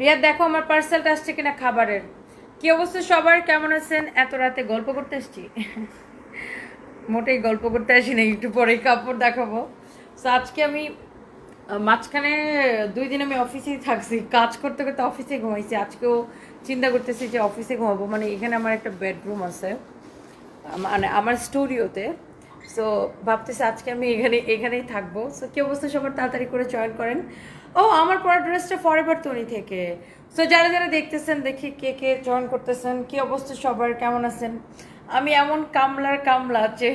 রিয়া, দেখো আমার পার্সেলটা আসছে কিনা খাবারের। কি অবস্থা সবার? কেমন আছেন? এত রাতে গল্প করতে এসছি মোটেই গল্প করতে আসি না একটু পরেই কাপড় দেখাবো। তো আজকে আমি মাঝখানে দুই দিন আমি অফিসেই থাকছি। কাজ করতে করতে অফিসে ঘুমাইছি। আজকেও চিন্তা করতেছি যে অফিসে ঘুমাবো। মানে এখানে আমার একটা বেডরুম আছে মানে আমার স্টুডিওতে সো ভাবতেছি আজকে আমি এখানে, এখানেই থাকব। সো কি অবস্থা সবার? তাড়াতাড়ি করে জয়েন করেন। ও, আমার পরা ড্রেসটা ফরএভার তৈরি থেকে। সো যারা যারা দেখতেছেন, দেখি কে কে জয়েন করতেছেন, কি অবস্থা সবার, কেমন আছেন? আমি এমন কামলার কামলা যে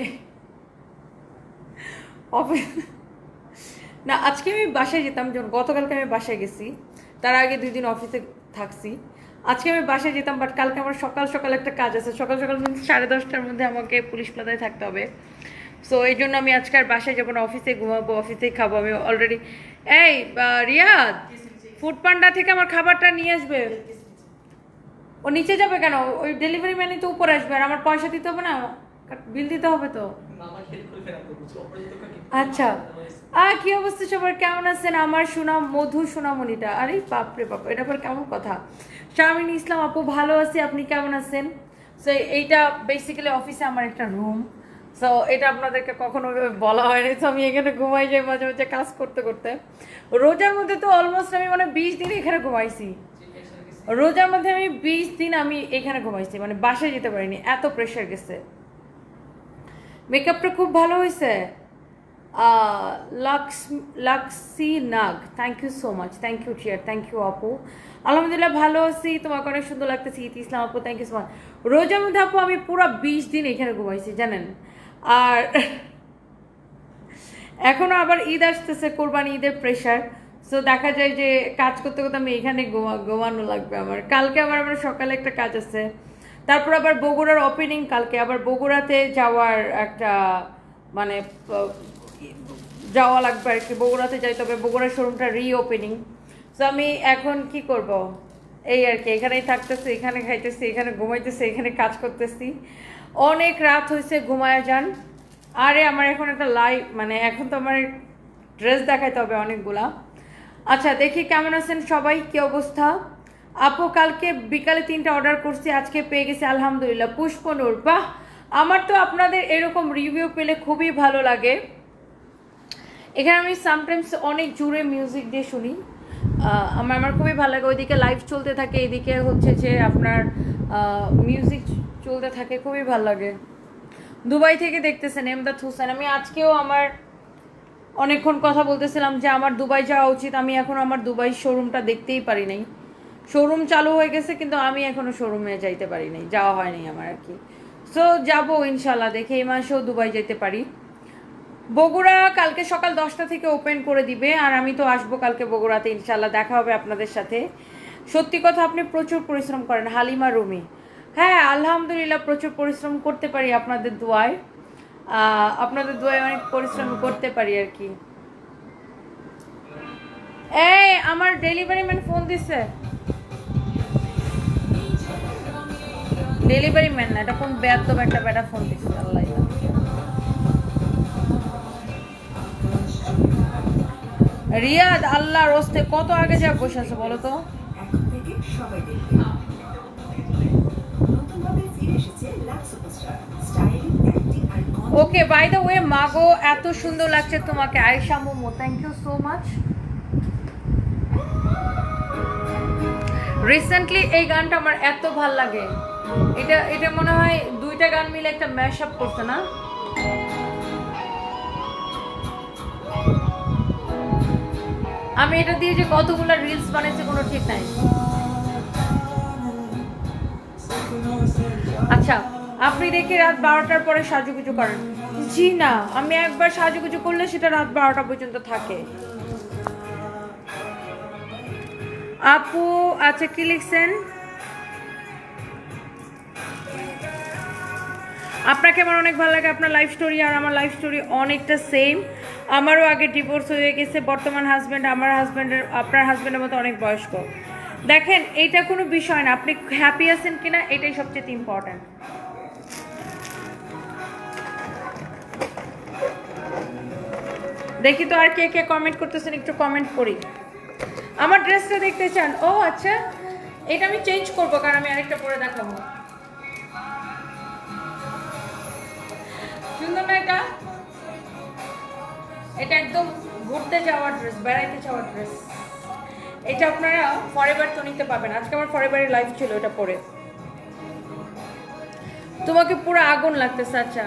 না, আজকে আমি বাসায় যেতাম যখন, গতকালকে আমি বাসায় গেছি। তার আগে দুই দিন অফিসে থাকছি। আজকে আমি বাসায় যেতাম বাট কালকে আমার সকাল সকাল একটা কাজ আছে। সকাল সকাল মানে সাড়ে দশটার মধ্যে আমাকে পুলিশ প্লাজায় থাকতে হবে। সো এই জন্য আমি আজকে আর বাসায় যাব না অফিসে ঘুমাবো অফিসেই খাব। আমি অলরেডি এই রিয়াদ ফুড পান্ডা থেকে আমার খাবারটা নিয়ে আসবে। ও নিচে যাবে কেন? ওই ডেলিভারি ম্যানই তো উপরে আসবে, আর আমার পয়সা দিতে হবে না? বিল দিতে হবে তো? আচ্ছা। আ, কি অবস্থা সবার? কেমন আছেন? আমার সুনাম মধু সোনামণিটা। আরে, বাপরে বাপ, এটা আবার কেমন কথা? শামিন ইসলাম আপু, ভালো আছি। আপনি কেমন আছেন? সো এইটা বেসিক্যালি অফিসে আমার একটা রুম সো এটা আপনাদেরকে কখনো বলা হয়নি। তো আমি এখানে ঘুমাই যাই মাঝে মাঝে কাজ করতে করতে। রোজার মধ্যে তো অলমোস্ট আমি মানে বিশ দিন এখানে ঘুমাইছি। রোজার মধ্যে আমি বিশ দিন আমি এখানে ঘুমাইছি। মানে বাসায় যেতে পারিনি। এত প্রেশার গেছে। মেকআপটা খুব ভালো হয়েছে। লাক্স লাক্সি Nag. Thank you so much thank you cheer thank you আপু। আলহামদুলিল্লাহ ভালো আছি। তোমাকে অনেক সুন্দর লাগতেছে, ইতি ইসলাম আপু। থ্যাংক ইউ সো মাচ রোজার মধ্যে আপু আমি পুরো বিশ দিন এখানে ঘুমাইছি, জানেন? আর এখনও আবার ঈদ আসতেছে, কোরবানি ঈদের প্রেশার সো দেখা যায় যে কাজ করতে করতে আমি এখানে গোয়া গোয়ানো লাগবে আমার। কালকে আবার আমার সকালে একটা কাজ আছে। তারপর আবার বগুড়ার ওপেনিং কালকে। আবার বগুড়াতে যাওয়ার একটা মানে যাওয়া লাগবে আর কি। বগুড়াতে যাই, তবে বগুড়ার শোরুমটা রিওপেনিং সো আমি এখন কি করব? এই আর কি, এখানেই থাকতেছি, এখানে খাইতেছি, এখানে ঘুমাইতেছি, এখানে কাজ করতেছি। অনেক রাত হয়েছে ঘুমায় যান। আরে, আমার এখন একটা লাইভ মানে এখন তো আমার ড্রেস দেখাইতে হবে অনেকগুলা। আচ্ছা দেখি কেমন আছেন সবাই, কি অবস্থা? আপু, কালকে বিকালে তিনটা অর্ডার করছি, আজকে পেয়ে গেছি, আলহামদুলিল্লাহ পুষ্পনুর বাহ! আমার তো আপনাদের এরকম রিভিউ পেলে খুবই ভালো লাগে। এখানে আমি সামটাইমস অনেক জুড়ে মিউজিক দিয়ে শুনি। আমার আমার খুবই ভালো লাগে। ওইদিকে লাইভ চলতে থাকে, এদিকে হচ্ছে যে আপনার মিউজিক চলতে থাকে, খুবই ভালো লাগে। দুবাই থেকে দেখতেছেন এমদাদ হোসেন। আমি আজকেও আমার অনেকক্ষণ কথা বলতেছিলাম যে আমার দুবাই যাওয়া উচিত। আমি এখন আমার দুবাই শোরুমটা দেখতেই পারি নাই। শোরুম চালু হয়ে গেছে, কিন্তু আমি এখনও শোরুমে যাইতে পারি নাই। যাওয়া হয়নি আমার আর কি। সো যাব ইনশাল্লাহ দেখে এই মাসেও দুবাই যেতে পারি। বগুড়া কালকে সকাল দশটা থেকে ওপেন করে দিবে, আর আমি তো আসব কালকে বগুড়াতে ইনশাল্লাহ দেখা হবে আপনাদের সাথে। সত্যি কথা, আপনি প্রচুর পরিশ্রম করেন, হালিমা রুমি। হ্যাঁ আলহামদুলিল্লাহ প্রচুর পরিশ্রম করতে পারি আপনাদের দোয়ায়। আপনাদের দোয়ায় অনেক পরিশ্রম করতে পারি আর কি। এই, আমার ডেলিভারি ম্যান ফোন দিছে। ডেলিভারি ম্যান না, এটা কোন ব্যর্থ একটা ব্যাটা ফোন দিছে, আল্লাহ। রিয়াদ আল্লাহ রস্তে কত আগে যা বসে আছে বলো তো? ওকে বাই দ্য ওয়ে মাগো, এত সুন্দর লাগছে তোমাকে। Ayesha Momo thank you so much recently এই গানটা আমার এত ভালো লাগে। এটা এটা মনে হয় দুইটা গান মিলে একটা ম্যাশ আপ করছে, না? আমি এটা দিয়ে যে কতগুলো রিলস বানাইছি কোনো ঠিক নাই। আচ্ছা আপনি দেখি রাত বারোটার পরে সাজুগুজু করেন। জি না, আমি একবার সাজুগুজু করলে সেটা রাত বারোটা পর্যন্ত থাকে। আপু আচ্ছা কি লিখছেন? আপনাকে আমার অনেক ভালো লাগে, আপনার লাইফ স্টোরি আর আমার লাইফ স্টোরি অনেকটা সেম আমারও আগে ডিভোর্স হয়ে গেছে, বর্তমান হাজব্যান্ড আমার হাজব্যান্ডের আপনার হাজব্যান্ডের মতো অনেক বয়স্ক। দেখেন এটা কোনো বিষয় না, আপনি হ্যাপি আছেন কিনা, এটাই সবচেয়ে ইম্পর্ট্যান্ট দেখি তো আর কে কে কমেন্ট করতেছেন, একটু কমেন্ট করি। আমার ড্রেসটা দেখতে চান। ও আচ্ছা। এটা আমি চেঞ্জ করব, কারণ আমি আরেকটা পরে দেখাবো। সুন্দর না এটা? এটা একদম ঘুরতে যাওয়ার ড্রেস বেড়াইতে যাওয়ার ড্রেস এটা আপনারা ফরেভার তো নিতে পাবেন আজকে আমার ফরেভারের লাইফ ছিল এটা পরে। তোমাকে পুরো আগুন লাগতেছে আচ্ছা।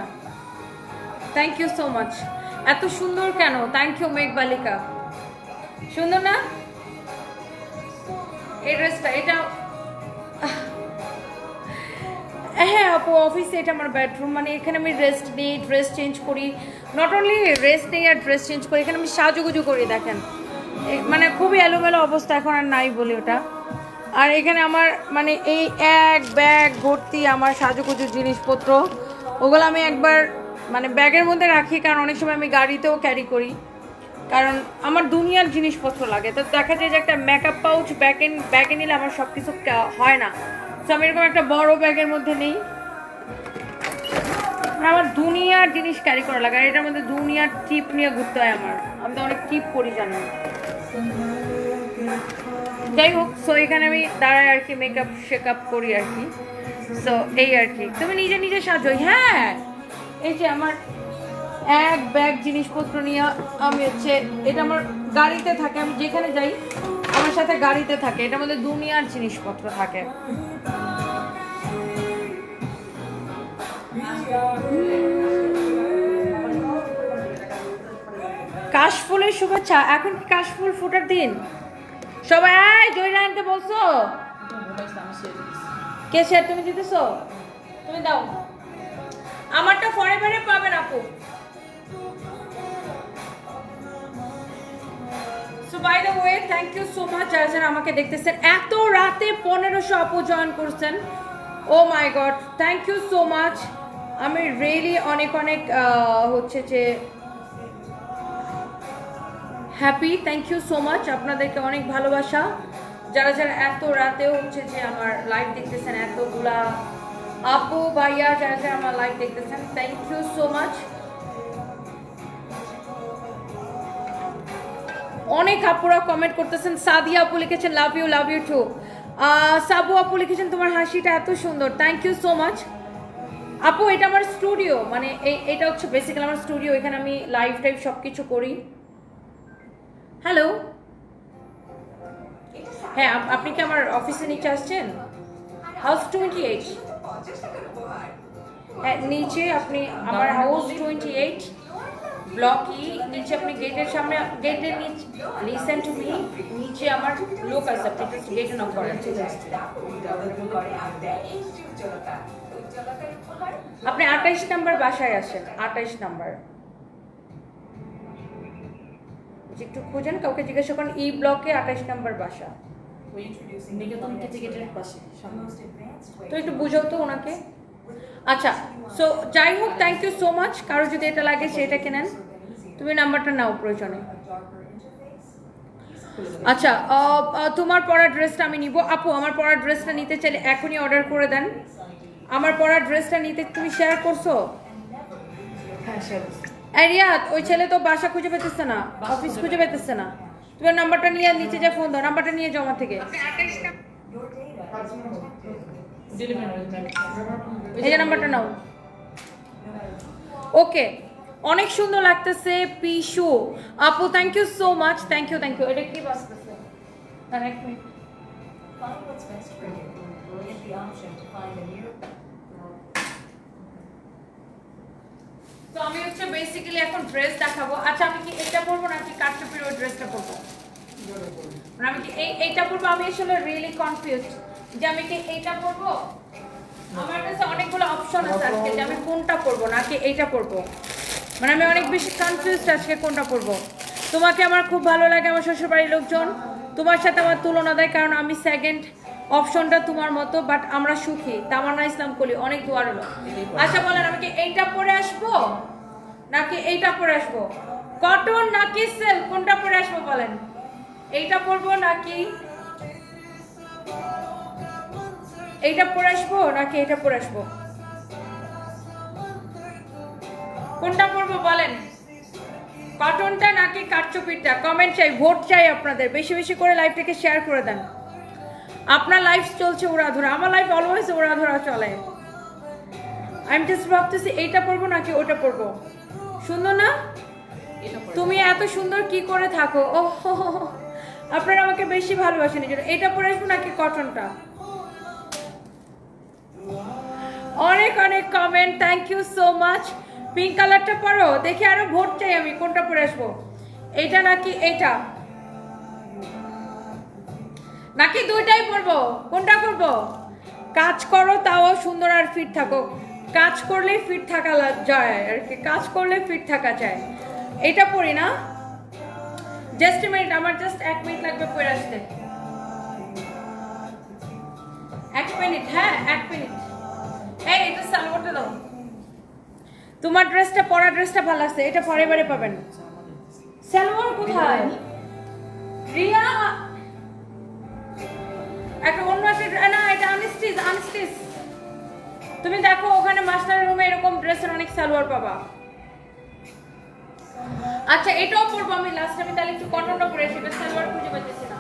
থ্যাংক ইউ সো মাচ এত সুন্দর কেন? থ্যাংক ইউ মেঘ বালিকা সুন্দর না? এই ড্রেসটা এটা হ্যাঁ আপু অফিসে এটা আমার বেডরুম মানে এখানে আমি রেস্ট নিই ড্রেস চেঞ্জ করি। নট অনলি রেস্ট নেই আর ড্রেস চেঞ্জ করি, এখানে আমি সাজুগুজু করি, দেখেন। মানে খুবই এলোমেলো অবস্থা এখন আর নাই বলি ওটা। আর এখানে আমার মানে এই এক ব্যাগ ভর্তি আমার সাজুগুজু জিনিসপত্র। ওগুলো আমি একবার মানে ব্যাগের মধ্যে রাখি, কারণ অনেক সময় আমি গাড়িতেও ক্যারি করি। কারণ আমার দুনিয়ার জিনিসপত্র লাগে। তো দেখা যায় যে একটা মেকআপ পাউচ ব্যাগে ব্যাগে নিলে আমার সব কিছু হয় না। তো আমি এরকম একটা বড় ব্যাগের মধ্যে নেই। আমার দুনিয়ার জিনিস ক্যারি করা লাগে। আর এটার মধ্যে দুনিয়ার টিপ নিয়ে ঘুরতে হয় আমার। আমি তো অনেক টিপ করি জানি। যাই হোক সো এখানে আমি দাঁড়াই আর কি মেকআপ শেকআপ করি আর কি। সো এই আর কি। তুমি নিজে নিজে সাজোই হ্যাঁ! এই যে আমার এক ব্যাগ জিনিসপত্র নিয়ে আমি হচ্ছে এটা আমার গাড়িতে থাকে আমি যেখানে যাই আমার সাথে গাড়িতে থাকে। এটা আমাদের দুনিয়ার জিনিসপত্র থাকে। কাশফুলের শুভেচ্ছা। এখন কি কাশফুল ফুটার দিন? সবাই জয়রা আনতে বলছো? কে শেয়ার তুমি দিতেছো? তুমি দাও। আমারটা ফরেভারে পাবেন আপু। So by the way thank you so much যারা যারা আমাকে দেখতেছেন। এত রাতে পনেরোশো আপু জয়েন করছেন। ও my god thank you so much আমি রিয়েলি অনেক অনেক হচ্ছে যে happy thank you so much আপনাদেরকে অনেক ভালোবাসা। যারা যারা এত রাতেও হচ্ছে যে আমার লাইভ দেখতেছেন, এতগুলা আপু, ভাইয়া, যারা যারা আমার লাইভ দেখতেছেন থ্যাংক ইউ সো মাচ অনেক আপুরা কমেন্ট করতেছেন, সাদিয়া আপু লিখেছেন love you love you too Sabu আপু লিখেছেন, তোমার হাসিটা এত সুন্দর থ্যাংক ইউ সো মাচ আপু, এটা আমার স্টুডিও মানে এটা হচ্ছে বেসিক্যালি আমার স্টুডিও এখানে আমি লাইভ টাইভ সব কিছু করি। হ্যালো হ্যাঁ আপ- আপনি কি আমার অফিসে নিচে আসছেন? হাউস টোয়েন্টি এইট নিচে আপনি আমার house twenty eight block E নিচে আপনি গেটের সামনে গেটের নিচে লিসেন টু মি নিচে আমার লোক আছে আপনি জাস্ট গেটে নক করেন আপনি আঠাইশ নাম্বার বাসায় আসেন আঠাইশ নাম্বার যে একটু খুঁজেন কাউকে জিজ্ঞাসা করেন ই ব্লকে আঠাইশ নাম্বার বাসা তো একটু বুঝাও তো ওনাকে আচ্ছা সো যাই হোক থ্যাংক ইউ সো মাচ কারও যদি এটা লাগে সেটা কেনেন। তুমি নাম্বারটা নাও প্রয়োজনে। আচ্ছা তোমার পরা ড্রেসটা আমি নিব। আপু আমার পরা ড্রেসটা নিতে চাইলে এখনই অর্ডার করে দেন। আমার পরা ড্রেসটা নিতে তুমি শেয়ার করছ? হ্যাঁ রিয়াদ ওই ছেলে তো বাসা খুঁজে পেতেছে না অফিস খুঁজে পেতেছে না। তুমি নাম্বারটা নিয়ে নিচে যা ফোন দাও নাম্বারটা নিয়ে জমা থেকে। এই যে নাম্বারটা নাও। ওকে অনেক সুন্দর লাগতেছে পিশু আপু thank you so much thank you thank you এটা কি এক মিনিট তো আমি হচ্ছে বেসিক্যালি এখন ড্রেস দেখাবো। আচ্ছা আমি কি এটা পরবো নাকি কাটচুপির ওই ড্রেসটা পরবো? মানে আমি কি এই এইটা পরবো? আমি আসলে রিয়েলি কনফিউজ যে আমি কি এইটা পরবো? আমার কাছে অনেকগুলো অপশন আছে আজকে যে আমি কোনটা পরবো নাকি এইটা পরবো। মানে আমি অনেক বেশি কনফিউজ আজকে কোনটা পরবো। তোমাকে আমার খুব ভালো লাগে আমার শ্বশুরবাড়ির লোকজন। তোমার সাথে আমার তুলনা দেয় কারণ আমি সেকেন্ড অপশনটা তোমার মতো বাট আমরা সুখী। তামান্না ইসলাম কলি, অনেক দোয়ার হলো আচ্ছা বলেন, আমি কি এইটা পরে আসব? নাকি এইটা পরে আসব? কটন নাকি সিল্ক কোনটা পরে আসব বলেন? এইটা পরবো নাকি এইটা পরে আসব নাকি এটা পরে আসব? কোনটা পরবো বলেন? কটনটা নাকি কাটচুপিটা কমেন্ট চাই ভোট চাই আপনাদের। বেশি বেশি করে লাইভটাকে শেয়ার করে দেন। আপনার লাইফ চলছে ওড়াধরা আমার লাইফ অলওয়েজ ওড়াধরা চলে। আমি জাস্ট ভাবতেছি এইটা পরবো নাকি ওটা পরবো? সুন্দর না? তুমি এত সুন্দর কি করে থাকো? ও। আপনারা আমাকে বেশি ভালোবাসেন এই জন্য। এটা পরে আসব নাকি কটনটা অনেক অনেক comment thank you so much pink কালারটা পরো, দেখি আরও ভোট চাই আমি, কোনটা পরে আসব। এটা নাকি এটা নাকি দুইটাই পরবো? কোনটা করব? কাজ করো, তাও সুন্দর আর ফিট থাকো। কাজ করলেই ফিট থাকা যায়, আর কি। কাজ করলে ফিট থাকা যায়। এটা পরি না। জাস্ট মিনিট আমার জাস্ট এক মিনিট লাগবে পরে আসতে। মিনিট হ্যাঁ এক মিনিট। এই এটা সালোয়ারটা দাও। তোমার ড্রেসটা পরা ড্রেসটা ভালো এটা পরে বারে পাবেন। সালোয়ার কোথায়? রিয়া? একটা অন্য একটা না, এটা আনস্টিচ আনস্টিচ তুমি দেখো, ওখানে মাস্টার রুমে এরকম ড্রেসের অনেক সালোয়ার পাবা। আচ্ছা এটাও পরবো আমি লাস্ট আমি তাহলে একটু কটনটা পরেছি এবার সালোয়ার খুঁজে পাচ্ছি না।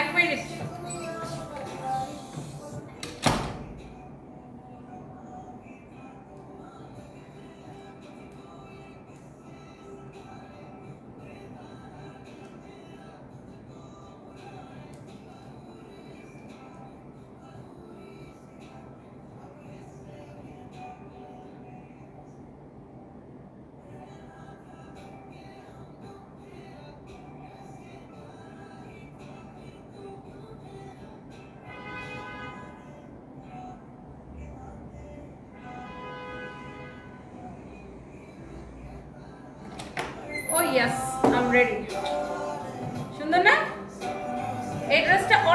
এক মিনিট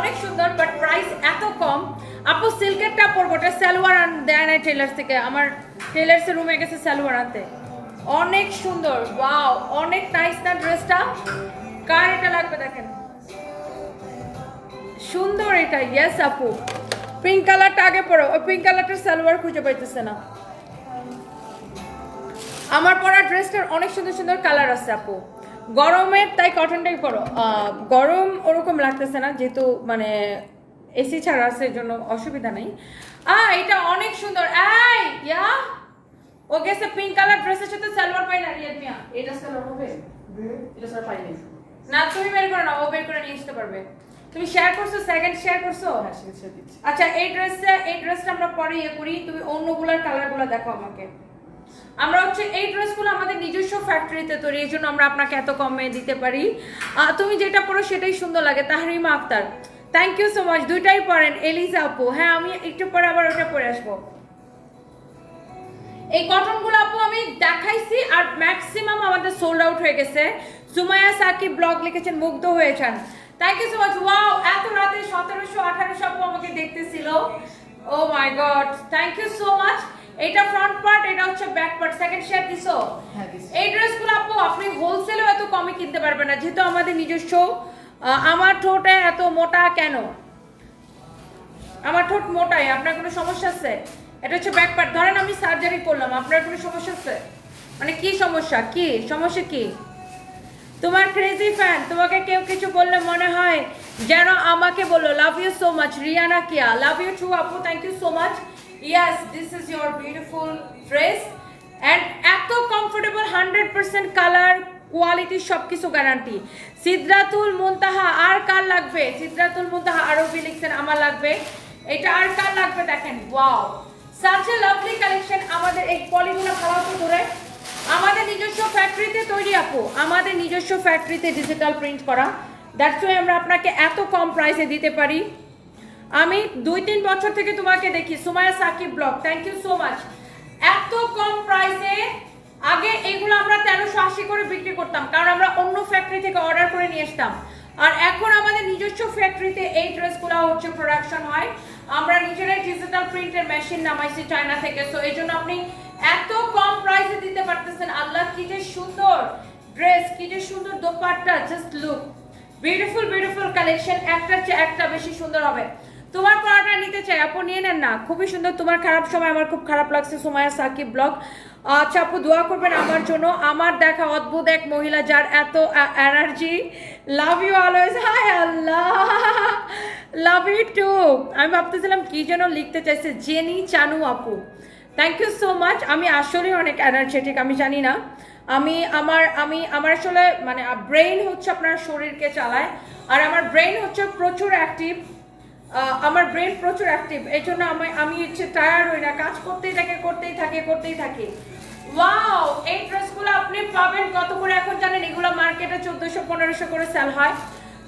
অনেক সুন্দর বাট প্রাইস এত কম। আপু সিল্কেরটা পরবো ওটা সালোয়ার দেয় নাই টেলার্স থেকে। আমার টেলার্সের রুমে গেছে সালোয়ার আনতে। অনেক সুন্দর ওয়াও অনেক নাইস না ড্রেসটা কার এটা লাগবে দেখেন? সুন্দর এটা ইয়েস আপু। পিঙ্ক কালারটা আগে পড়ো ওই পিঙ্ক কালারটার সালোয়ার খুঁজে পাইতেছে না। আমার পরা ড্রেসটার অনেক সুন্দর সুন্দর কালার আছে, আপু। গরমের তাই কটনটাই পরো। গরম ওরকম লাগতেছে না যেহেতু মানে এসি ছাড়া আছে জন্য অসুবিধা নেই। আ এটা অনেক সুন্দর। এই ইয়া! ও গেছে পিঙ্ক কালার ড্রেসের সাথে সালোয়ার পাই না রিয়াদ মিয়া এটা সালোয়ার হবে? এটা সালোয়ার পাইনি। না তুমি বের করে না ও বের করে নিয়ে আসতে পারবে। তুমি শেয়ার করছ সেকেন্ড শেয়ার করছ? হ্যাঁ আচ্ছা এই ড্রেসটা এই ড্রেসটা আমরা পরে ইয়ে করি তুমি অন্যগুলোর কালারগুলো দেখো আমাকে। আমরা হচ্ছে এই ড্রেসগুলো আমাদের নিজস্ব ফ্যাক্টরিতে তৈরি, এই জন্য আমরা আপনাকে এত কমে দিতে পারি। তুমি যেটা পরো সেটাই সুন্দর লাগে। Tahrima Akter thank you so much দুইটাই পরেন, এলিজা আপু। হ্যাঁ আমি একটু পরে আবার ওটা পরে আসব। এই কটনগুলো আপু আমি দেখাইছি আর ম্যাক্সিমাম আমাদের সোল্ড আউট হয়ে গেছে। সুমায়া সাকিব ব্লগ লিখেছেন? মুগ্ধ হয়েছেন thank you so much wow এত রাতে সতেরোশো আঠারোশো আপু আমাকে দেখতেছিল। ও my god thank you so much এটা ফ্রন্ট পার্ট এটা হচ্ছে ব্যাক পার্ট সেকেন্ড শেয়ার দিছো? হ্যাঁ, দিছি। এই ড্রেসগুলো আপু আপনি হোলসেলেও এত কমে কিনতে পারবেন না যেহেতু আমাদের নিজস্ব। আমার ঠোঁটে এত মোটা কেন? আমার ঠোঁট মোটাই আপনার কোনো সমস্যা আছে? এটা হচ্ছে ব্যাক পার্ট ধরেন আমি সার্জারি করলাম আপনার কোনো সমস্যা আছে? মানে কি সমস্যা? কি? সমস্যা কি? তোমার ক্রেজি ফ্যান তোমাকে কেউ কিছু বললে মনে হয়? যেন আমাকে বলল love you so much Riyana Kia love you too আপু thank you so much yes this is your beautiful dress and এত comfortable hundred percent colour quality সব কিছু গ্যারান্টি সিদ্রাতুল মুনতাহা, আর কার লাগবে? সিদ্রাতুল মুনতাহা আরবি লিখছেন, আমার লাগবে। এটা আর কার লাগবে দেখেন? Wow such a lovely collection আমাদের এই পলিগুলো ভালো তো ধরে আমাদের নিজস্ব ফ্যাক্টরিতে তৈরি, আপু। আমাদের নিজস্ব ফ্যাক্টরিতে ডিজিটাল প্রিন্ট করা। দ্যাটস ওয়াই আমরা আপনাকে এত কম প্রাইসে দিতে পারি। আমি দুই তিন বছর থেকে তোমাকে দেখি। Sumaiya Sakib blog thank you so much এত কম প্রাইসে আগে এগুলো আমরা তেরোশো আশি করে বিক্রি করতাম, কারণ আমরা অন্য ফ্যাক্টরি থেকে অর্ডার করে নিয়ে আসতাম। আর এখন আমাদের নিজস্ব ফ্যাক্টরিতে এই ড্রেসগুলো হচ্ছে প্রোডাকশন হয়। আমরা নিজেরাই ডিজিটাল প্রিন্টের মেশিন নামাইছি চায়না থেকে সো এই জন্য আপনি এত কম প্রাইসে দিতে পারতেছেন। আল্লাহ কি যে সুন্দর ড্রেস কি যে সুন্দর dupatta just look beautiful beautiful collection একটার চেয়ে একটা বেশি সুন্দর হবে। তোমার পড়াটা নিতে চাই, আপু নিয়ে নেন না। খুবই সুন্দর, তোমার খারাপ সময়, আমার খুব খারাপ লাগছে সুমায়া সাকিব ব্লগ। আচ্ছা আপু, দোয়া করবেন আমার জন্য। আমার দেখা অদ্ভুত এক মহিলা যার এত energy love you always hi Allah. Love you too আমি ভাবতেছিলাম কি যেন লিখতে চাইছে, জেনি চানু আপু। থ্যাংক ইউ সো মাচ আমি আসলে অনেক এনার্জেটিক আমি জানি না। আমি, আমার আমি, আমার আসলে মানে ব্রেইন হচ্ছে আপনার শরীরকে চালায়। আর আমার ব্রেইন হচ্ছে প্রচুর অ্যাক্টিভ আমার ব্রেন প্রচুর অ্যাক্টিভ এই জন্য আমি আমি হচ্ছে টায়ার্ড হই না, কাজ করতেই থাকে করতেই থাকে করতেই থাকে। ওয়াও এই ড্রেসগুলো আপনি পাবেন, কত করে এখন জানেন? এগুলো মার্কেটে চোদ্দোশো, পনেরোশো করে সেল হয়।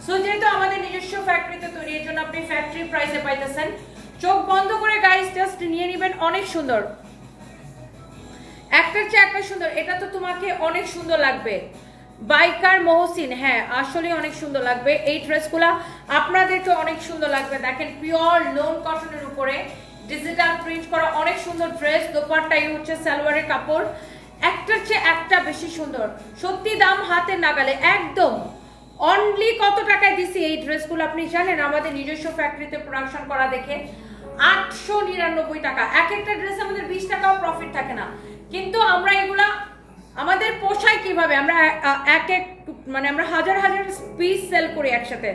সো যেহেতু আমাদের নিজস্ব ফ্যাক্টরিতে তৈরি, এর জন্য আপনি ফ্যাক্টরি প্রাইসে পাইতেছেন। চোখ বন্ধ করে গাইস জাস্ট নিয়ে নেবেন, অনেক সুন্দর। একটার চেয়ে একটা সুন্দর, এটা তো তোমাকে অনেক সুন্দর লাগবে। বাইকার মহসিন হ্যাঁ আসলে অনেক সুন্দর লাগবে এই ড্রেসগুলা। আপনাদেরকে অনেক সুন্দর লাগবে। দেখেন পিওর লোন কটনের উপরে ডিজিটাল প্রিন্ট করা অনেক সুন্দর ড্রেস দোপারটাই হচ্ছে সালোয়ারের কাপড়। একটার চেয়ে একটা বেশি সুন্দর। সত্যি দাম হাতে নাগালে, একদম। অনলি কত টাকায় দিছি এই ড্রেসগুলো আপনি জানেন? আমাদের নিজস্ব ফ্যাক্টরিতে প্রোডাকশন করা দেখে আটশো নিরানব্বই টাকা। এক একটা ড্রেস আমাদের বিশ টাকাও প্রফিট থাকে না। কিন্তু আমরা এগুলা আমাদের পোষায় কীভাবে? আমরা এক এক মানে আমরা হাজার হাজার পিস সেল করি একসাথে।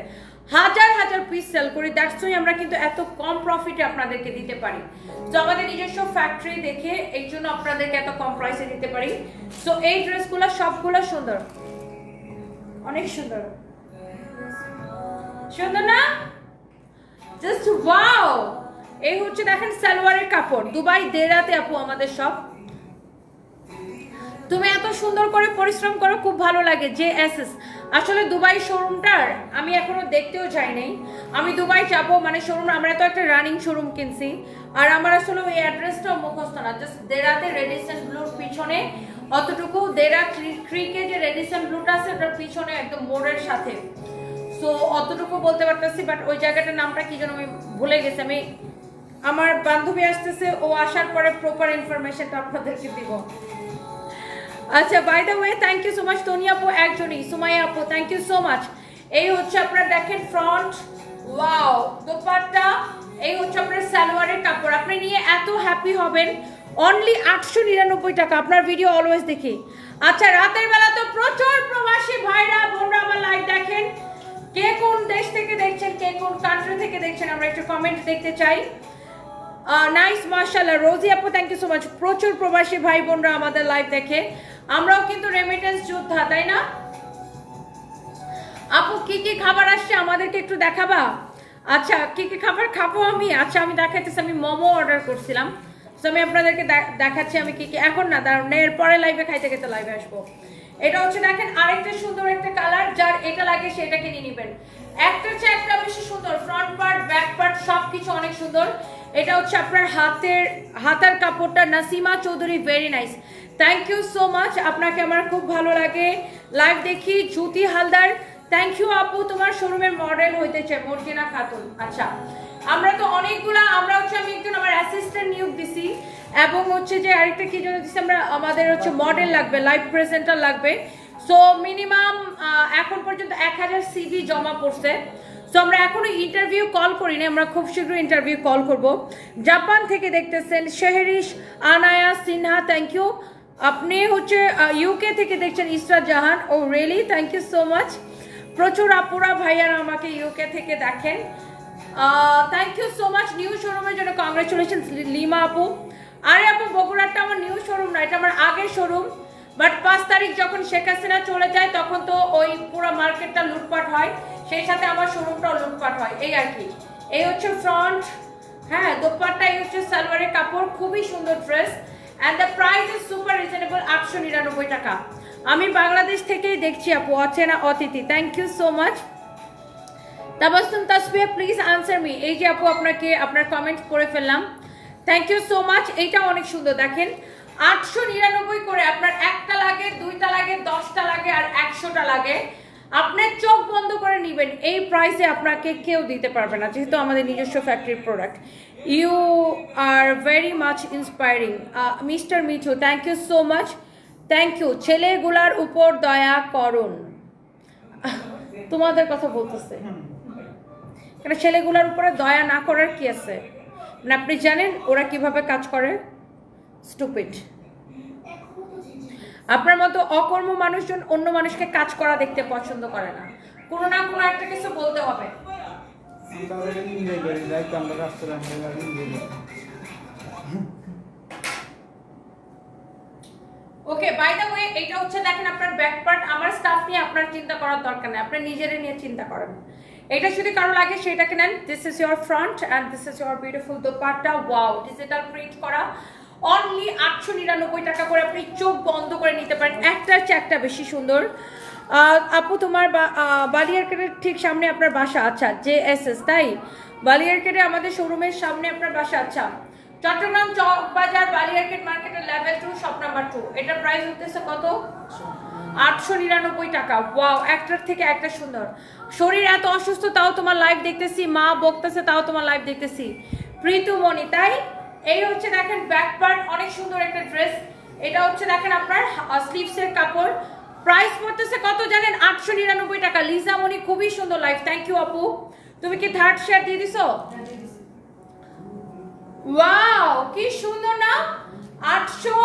হাজার হাজার পিস সেল করি দ্যাটস ওয়াই আমরা কিন্তু এত কম প্রফিটে আপনাদেরকে দিতে পারি। তো আমাদের নিজস্ব ফ্যাক্টরি দেখে এই জন্য আপনাদেরকে এত কম প্রাইসে দিতে পারি। সো এই ড্রেসগুলো সবগুলো সুন্দর। অনেক সুন্দর। সুন্দর না? জাস্ট ওয়াও এই হচ্ছে দেখেন সালোয়ারের কাপড়। দুবাই, দেরাতে আপু আমাদের সব তুমি এত সুন্দর করে পরিশ্রম করো, খুব ভালো লাগে যে এস আসলে দুবাই শোরুমটার আমি এখনও দেখতেও যাই নাই আমি দুবাই যাব মানে শোরুম আমরা তো একটা রানিং শোরুম কিনছি। আর আমার আসলে ওই অ্যাড্রেসটাও মুখস্থ না জাস্ট রেডিসন ব্লুর পিছনে, অতটুকু দেরা ক্রিকে যে রেডিসন ব্লুটা আছে, ওটার পিছনে একদম মোড়ের সাথে। সো অতটুকু বলতে পারতেছি বাট ওই জায়গাটার নামটা কি যেন আমি ভুলে গেছি। আমি, আমার বান্ধবী আসতেছে, ও আসার পরে প্রপার ইনফরমেশনটা আপনাদেরকে দিব। আচ্ছা by the way thank you so much Toni আপু একজনই, সুমাইয়া আপু থ্যাংক ইউ সো মাচ এই হচ্ছে আপনার, দেখেন ফ্রন্ট ওয়াও দোপাট্টা, এই হচ্ছে আপনার সালোয়ারের কাপড়। আপনি নিয়ে এত হ্যাপি হবেন অনলি আটশো নিরানব্বই টাকা, আপনার ভিডিও অলওয়েজ দেখি। আচ্ছা রাতের বেলা তো প্রচুর প্রবাসী ভাইরা, বোনরা আমার লাইভ দেখেন। কে কোন দেশ থেকে দেখছেন, কে কোন কান্ট্রি থেকে দেখছেন, আমরা একটু কমেন্ট দেখতে চাই। নাইস মার্শাল্লাহ রোজি আপু থ্যাংক ইউ সো মাচ প্রচুর প্রবাসী ভাই বোনরা আমাদের লাইভ দেখে। আমরাও কিন্তু রেমিটেন্স যোদ্ধা, তাই না? আপু, কি কি খাবার আসছে? আমাদেরকে একটু দেখাবা? আচ্ছা কি কি খাবার খাব আমি? আচ্ছা আমি দেখাইতেছি, আমি মোমো অর্ডার করছিলাম। তো আমি আপনাদেরকে দেখাচ্ছি আমি কি কি। এখন না দাঁড়ান এরপরে লাইভে খাইতে খেতে লাইভে আসব। এটা হচ্ছে দেখেন, আরেকটা সুন্দর একটা কালার যার এটা লাগে সেটা কিনে নেবেন। একটা চেয়ে একটা বেশি সুন্দর ফ্রন্ট পার্ট ব্যাক পার্ট সব কিছু অনেক সুন্দর। এটা হচ্ছে আপনার হাতের, হাতার কাপড়টা Nasima Chowdhury very nice thank you so much আপনাকে আমার খুব ভালো লাগে। লাইভ দেখি, জ্যোতি হালদার। থ্যাংক ইউ আপু, তোমার শোরুমের মডেল হইতেছে মর্জিনা খাতুন। আচ্ছা আমরা তো অনেকগুলা, আমরা হচ্ছে আমি একজন আমার অ্যাসিস্ট্যান্ট নিয়োগ দিছি, এবং হচ্ছে যে আরেকটা কি জন্য দিচ্ছি আমরা, আমাদের হচ্ছে মডেল লাগবে লাইভ প্রেজেন্টার লাগবে। সো মিনিমাম এখন পর্যন্ত এক হাজার সিভি জমা পড়ছে। সো আমরা এখনও ইন্টারভিউ কল করিনি, আমরা খুব শীঘ্র ইন্টারভিউ কল করব। জাপান থেকে দেখতেছেন শেহরিশ, আনায়া, সিনহা থ্যাংক ইউ আপনি হচ্ছে ইউকে থেকে দেখছেন Israt Jahan. Oh really thank you so much প্রচুর আপুরা ভাইয়ারা আমাকে ইউকে থেকে দেখেন। Thank you so much new শোরুমের জন্য। কংগ্রেচুলেশন লিমা আপু। আরে আপু বগুড়াটা আমার নিউ শোরুম না, এটা আমার আগের শোরুম বাট পাঁচ তারিখ যখন শেখ হাসিনা চলে যায়, তখন তো ওই পুরো মার্কেটটা লুটপাট হয়। সেই সাথে আমার শোরুমটাও লুটপাট হয়। এই আর কি। এই হচ্ছে ফ্রন্ট হ্যাঁ দোপাট্টা, এই হচ্ছে সালোয়ারের কাপড়, খুবই সুন্দর dress and the price is super reasonable আটশো নিরানব্বই টাকা। আমি বাংলাদেশ থেকেই দেখছি আপু, অচেনা অতিথি। Thank you so much Tabassum Tasbia please answer me এই যে আপু, আপনাকে আপনার কমেন্ট করে ফেললাম। থ্যাংক ইউ সো মাচ এইটা অনেক সুন্দর, দেখেন। আটশো নিরানব্বই করে আপনার একটা লাগে, দুইটা লাগে, দশটা লাগে, আর একশোটা লাগে। আপনার চোখ বন্ধ করে নেবেন, এই প্রাইসে আপনাকে কেউ দিতে পারবে না, যেহেতু আমাদের নিজস্ব ফ্যাক্টরির product you are very much inspiring mister Mithu thank you so much thank you ছেলেগুলার উপর দয়া করুন। তোমাদের কথা বলতেছে। কেন ছেলেগুলোর উপরে দয়া না করার কি আছে? মানে আপনি জানেন ওরা কীভাবে কাজ করে? স্টুপিড আপনার মতো অকর্ম মানুষজন অন্য মানুষকে কাজ করা দেখতে পছন্দ করে না। কোনো না কোনো একটা কিছু বলতে হবে। ওকে বাই দ্য ওয়ে এটা হচ্ছে দেখেন আপনার ব্যাক পার্ট আমার স্টাফ নিয়ে আপনার চিন্তা করার দরকার নেই। আপনি নিজেরে নিয়ে চিন্তা করেন। এটা যদি কারও লাগে, সেটাকে নেন। This is your front and this is your beautiful dupatta. Wow digital print করা। অনলি আটশো নিরানব্বই টাকা করে আপনি চোখ বন্ধ করে নিতে পারেন। একটা বেশি সুন্দর। আপু তোমার বালিয়ারকেটের ঠিক সামনে আপনার বাসা আচ্ছা জে এস এস, তাই? বালিয়ারকেটে আমাদের শোরুমের সামনে আপনার বাসা আচ্ছা। চট্টগ্রাম চক বাজার বালিয়ারকেট মার্কেটের level two shop number two এটার প্রাইস হতেছে কত? আটশো নিরানব্বই টাকা। ওয়াও একটার থেকে একটা সুন্দর। শরীর এত অসুস্থ, তাও তোমার লাইভ দেখতেছি, মা বকতেছে, তাও তোমার লাইভ দেখতেছি। প্রীতুমণি, তাই? এই হচ্ছে দেখেন ব্যাক পার্ট অনেক সুন্দর একটা ড্রেস এটা হচ্ছে দেখেন আপনার স্লিভসের কাপড়। প্রাইস পড়তেছে কত জানেন? আটশো নিরানব্বই টাকা। লিজা মনি খুবই সুন্দর লাইফ থ্যাংক ইউ আপু। তুমি কি থার্ড শেয়ার দিয়ে দিছো? ওয়াও কি সুন্দর না? আটশো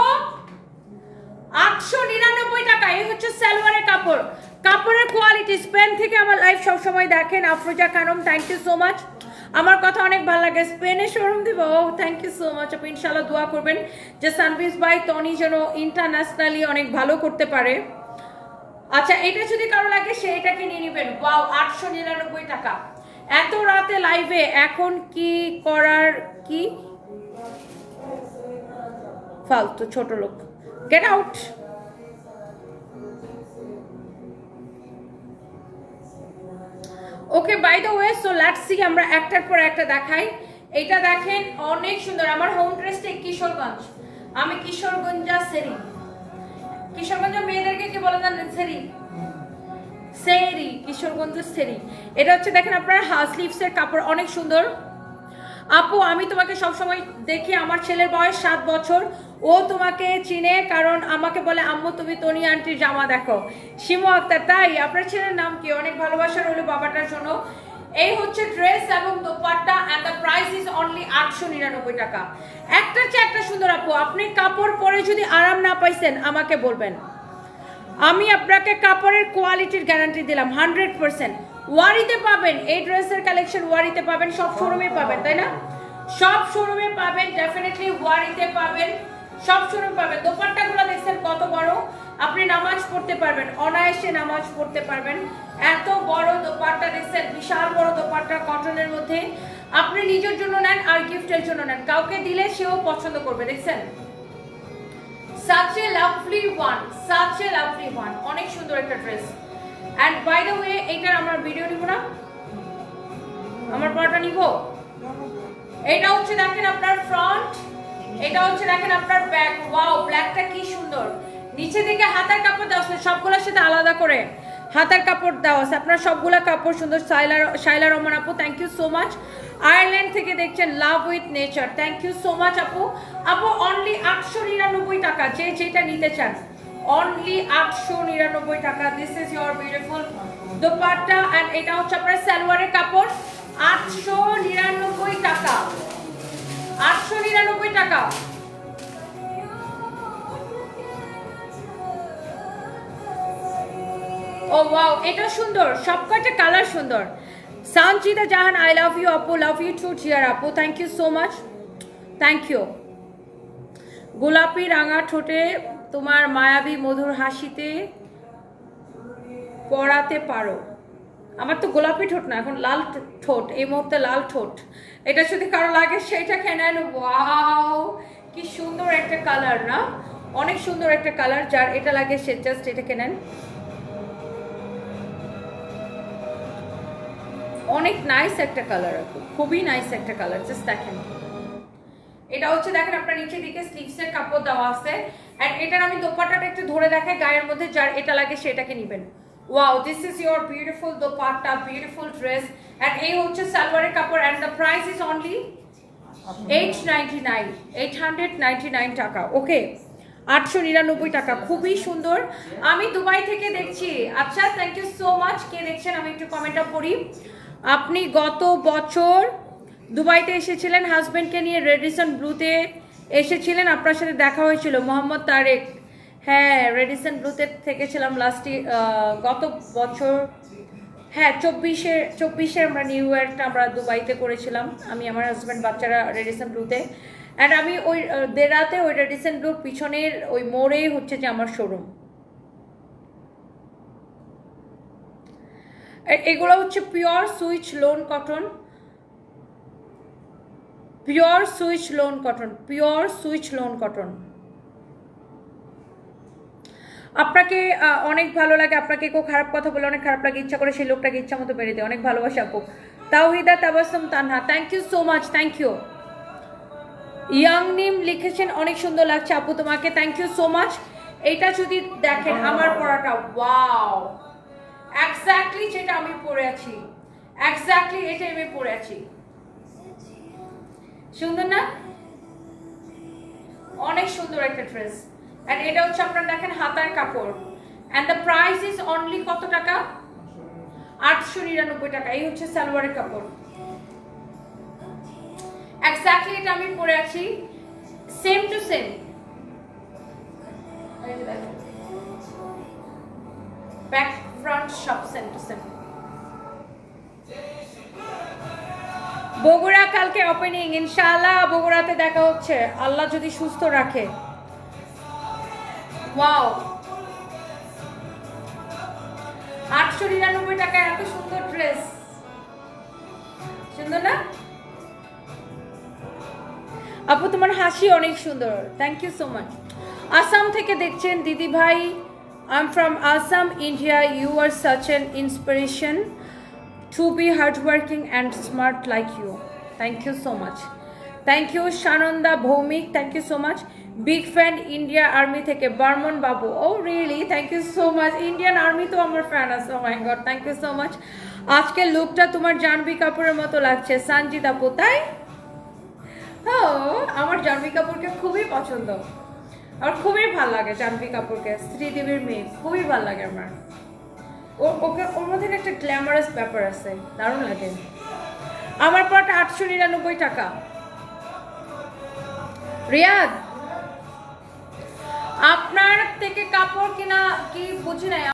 আটশো নিরানব্বই টাকা। এই হচ্ছে সালোয়ারের কাপড়। কাপড়ের কোয়ালিটি স্পেন থেকে আমার লাইফ সবসময় দেখেন। Afroza Khanam thank you so much আমার কথা অনেক ভালো লাগে। স্পেনে শোরুম দিব? Oh thank you so much আপনি ইনশাল্লাহ দোয়া করবেন যে সানভিস বাই টনি যেন ইন্টারন্যাশনালি অনেক ভালো করতে পারে। আচ্ছা এটা যদি কারও লাগে, সে এটাকে নিয়ে নেবেন। ওয়াও আটশো নিরানব্বই টাকা। এত রাতে লাইভে এখন কি করার কি? ফালতু ছোট লোক। Get out okay by the way so let's আমরা একটার পর একটা দেখাই। এটা দেখেন, অনেক সুন্দর। আমার হোম ড্রেসটা কিশোরগঞ্জ। আমি কিশোরগঞ্জা সেরি। কিশোরগঞ্জ মেয়েদেরকে কি বলে জানেন? সেরি। সেরি কিশোরগঞ্জ সেরি। এটা হচ্ছে, দেখেন আপনার স্লিভসের কাপড়, অনেক সুন্দর। আপু, আমি তোমাকে সবসময় দেখি, আমার ছেলের বয়স সাত বছর। ও তোমাকে চিনে কারণ আমাকে বলে, আম্মু, তুমি তনি আন্টির জামা দেখো। শিমু আক্তার, তাই? আপনার ছেলের নাম কি? অনেক ভালোবাসা রইল বাবাটার জন্য। এই হচ্ছে ড্রেস এবং dupatta and the price is only আটশো নিরানব্বই টাকা। একটা চেয়ে একটা সুন্দর আপু, আপনি কাপড় পরে যদি আরাম না পাইছেন, আমাকে বলবেন। আমি আপনাকে কাপড়ের কোয়ালিটির গ্যারান্টি দিলাম হান্ড্রেড পার্সেন্ট ওয়ারিতে পাবেন, এই ড্রেসের কালেকশন ওয়ারিতে পাবেন, সব শোরুমে পাবেন, তাই না? সব শোরুমে পাবেন ডেফিনেটলি ওয়ারিতে পাবেন, সব শোরুমে পাবেন। দোপাট্টাগুলো দেখছেন কত বড়? আপনি নামাজ পড়তে পারবেন, অনায়াসে নামাজ পড়তে পারবেন। এত বড় দোপাট্টা দেখছেন, বিশাল বড় দোপাট্টা কটনের মধ্যে। আপনি নিজের জন্য নেন আর গিফটের জন্য নেন। কাউকে দিলে সেও পছন্দ করবে, দেখছেন? A lovely one, such a lovely অনেক সুন্দর একটা dress and by the way এইটার আমার ভিডিও নিব না? আমার পড়াটা নিব? এটা হচ্ছে দেখেন আপনার ফ্রন্ট এটা হচ্ছে দেখেন আপনার ব্যাক ওয়াও ব্ল্যাকটা কি সুন্দর। নিচে দিকে হাতার কাপড় দেওয়া আছে, সবগুলোর সাথে আলাদা করে হাতার কাপড় দেওয়া আছে। আপনার সবগুলা কাপড় সুন্দর, সাইলা শাইলা রহমান আপু thank you so much Ireland থেকে দেখছেন love with nature thank you so much আপু। আপু অনলি আটশো নিরানব্বই টাকা, যে যেটা নিতে চান। অনলি আটশো নিরানব্বই টাকা। This is your beautiful dupatta and এটা হচ্ছে আপনার সালোয়ারের কাপড়। আটশো নিরানব্বই টাকা। আটশো নিরানব্বই টাকা। ও ওয়াও এটা সুন্দর সবকটা কালার সুন্দর। Sanjida Jahan I love you আপু লাভ ইউ টু চিয়ার আপু thank you so much thank you গোলাপি রাঙা ঠোঁটে তোমার মায়াবী মধুর হাসিতে পড়াতে পারো। আমার তো গোলাপি ঠোঁট না, এখন লাল ঠোঁট, এই মুহূর্তে লাল ঠোঁট। এটা যদি কারও লাগে সেটা কেনেন ওয়াও, কি সুন্দর একটা কালার, না? অনেক সুন্দর একটা কালার, যার এটা লাগে সে জাস্ট এটা কেনেন অনেক নাইস একটা কালার খুবই নাইস একটা কালার জাস্ট দেখেন। এটা হচ্ছে, দেখেন আপনার নিচে দিকে স্লিভসের কাপড় দেওয়া আছে। এন্ড এটার আমি দোপাট্টাটা একটু ধরে দেখাই, গায়ের মধ্যে যার এটা লাগে সেটাকে নেবেন। Wow this is your beautiful dupatta beautiful dress and এই হচ্ছে সালোয়ারের কাপড় and the price is only eight ninety nine eight hundred ninety nine টাকা ওকে আটশো নিরানব্বই টাকা, খুবই সুন্দর। আমি দুবাই থেকে দেখছি। আচ্ছা থ্যাংক ইউ সো মাচ কে দেখছেন? আমি একটু কমেন্টটা পড়ি। আপনি গত বছর দুবাইতে এসেছিলেন হাজবেন্ডকে নিয়ে রেডিসন ব্লুতে এসেছিলেন, আপনার সাথে দেখা হয়েছিল। মোহাম্মদ তারেক হ্যাঁ রেডিসন ব্লুতে থেকেছিলাম লাস্টে গত বছর। হ্যাঁ চব্বিশে চব্বিশে আমরা নিউ ইয়ারটা আমরা দুবাইতে করেছিলাম, আমি আমার হাজব্যান্ড বাচ্চারা রেডিসন ব্লুতে অ্যান্ড আমি ওই দেরাতে ওই রেডিসন ব্লুর পিছনের ওই মোড়েই হচ্ছে যে আমার শোরুম এগুলো হচ্ছে pure Swiss lawn cotton pure Swiss lawn cotton pure Swiss lawn cotton আপনাকে অনেক ভালো লাগে, আপনাকে কেউ খারাপ কথা বলে অনেক খারাপ লাগে, ইচ্ছা করে সেই লোকটাকে ইচ্ছা মতো মেরে দেয়। অনেক ভালোবাসা আপু। Tawhida Tabassum Tanha thank you so much thank you young নিম লিখেছেন, অনেক সুন্দর লাগছে আপু তোমাকে থ্যাংক ইউ সো মাচ এটা যদি দেখেন, আমার পড়াটা ওয়াও এক্স্যাক্টলি যেটা আমি পড়ে আছি। এক্স্যাক্টলি এটাই আমি পড়ে আছি। সুন্দর না? অনেক সুন্দর একটা ড্রেস এন্ড এটা হচ্ছে আপনারা দেখেন হাতার কাপড়. And the price is only কত টাকা? আটশো নিরানব্বই টাকা। এই হচ্ছে সালোয়ারের কাপড়। এক্স্যাক্টলি এটা আমি পরে আছি। Same to same back front সব সেম টু সেম বগুড়া কালকে ওপেনিং ইনশাআল্লাহ বগুড়াতে দেখা হচ্ছে। আল্লাহ যদি সুস্থ রাখে। ওয়াও আটশো নিরানব্বই টাকায় এত সুন্দর ড্রেস সুন্দর না? আপু, তোমার হাসি অনেক সুন্দর। Thank you so much Assam থেকে দেখছেন দিদি ভাই। I am from Assam India you are such an inspiration to be hardworking and smart like you thank you so much thank you Sananda Bhowmik thank you so much big fan India army থেকে বর্মন বাবু। ও really thank you so much Indian army তো আমার fan আছে। My god thank you so much আজকের লুকটা তোমার জাহ্নবী কাপুরের মতো লাগছে। সঞ্জিত আপু, তাই? ও আমার জাহ্নবী কাপুরকে খুবই পছন্দ। আমার খুবই ভালো লাগে জাহ্নবী কাপুরকে। শ্রীদেবীর মেয়ে, খুবই ভালো লাগে আমার। ও ওকে ওর মধ্যে একটা গ্ল্যামারাস ব্যাপার আছে, দারুণ লাগে। আমার পট আটশো নিরানব্বই টাকা। রিয়াদ, আপনার থেকে কাপড় কিনা কি বুঝি নাই?